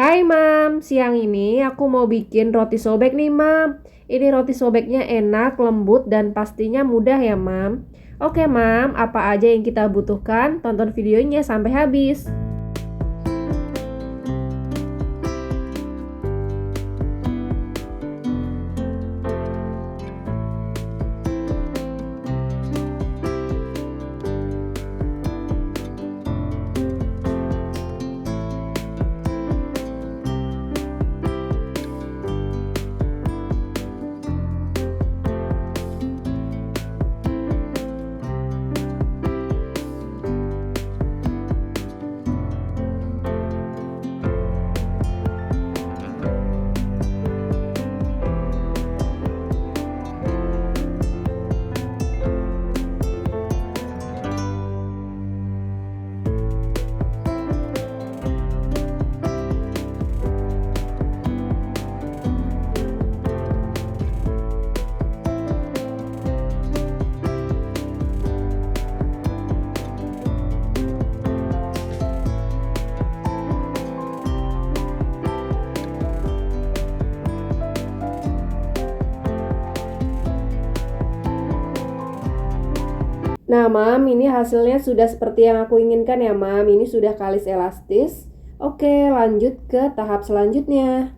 Hai mam, siang ini aku mau bikin roti sobek nih mam. Ini roti sobeknya enak, lembut, dan pastinya mudah ya mam. Oke mam, apa aja yang kita butuhkan? Tonton videonya sampai habis Nah, Mam, ini hasilnya sudah seperti yang aku inginkan ya, Mam. Ini sudah kalis elastis. Oke, lanjut ke tahap selanjutnya.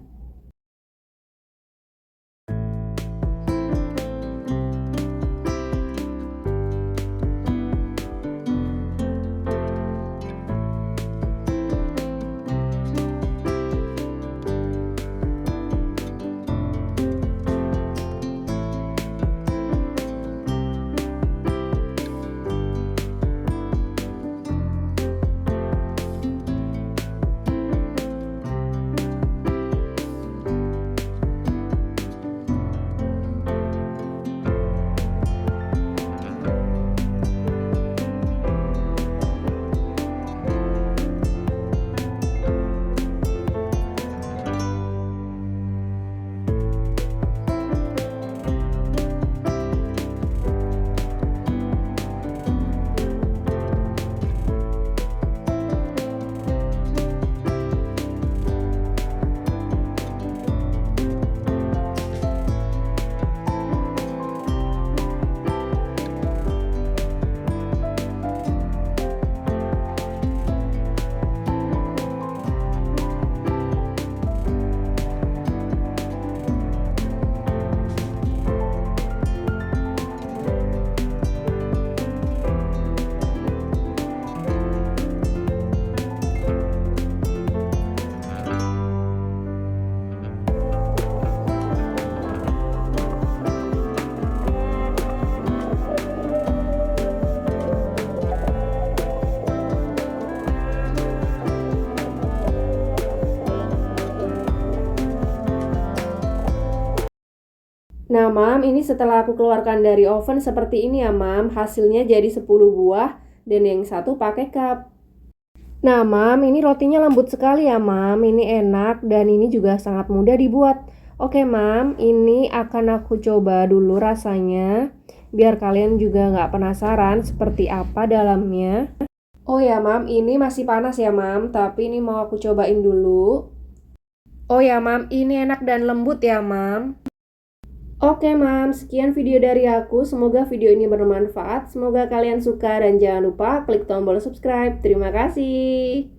Nah, Mam, ini setelah aku keluarkan dari oven seperti ini ya, Mam. Hasilnya jadi 10 buah dan yang satu pakai cup. Nah, Mam, ini rotinya lembut sekali ya, Mam. Ini enak dan ini juga sangat mudah dibuat. Oke, Mam, ini akan aku coba dulu rasanya. Biar kalian juga nggak penasaran seperti apa dalamnya. Oh ya, Mam, ini masih panas ya, Mam. Tapi ini mau aku cobain dulu. Oh ya, Mam, ini enak dan lembut ya, Mam. Oke mam, sekian video dari aku. Semoga video ini bermanfaat. Semoga kalian suka dan jangan lupa klik tombol subscribe. Terima kasih.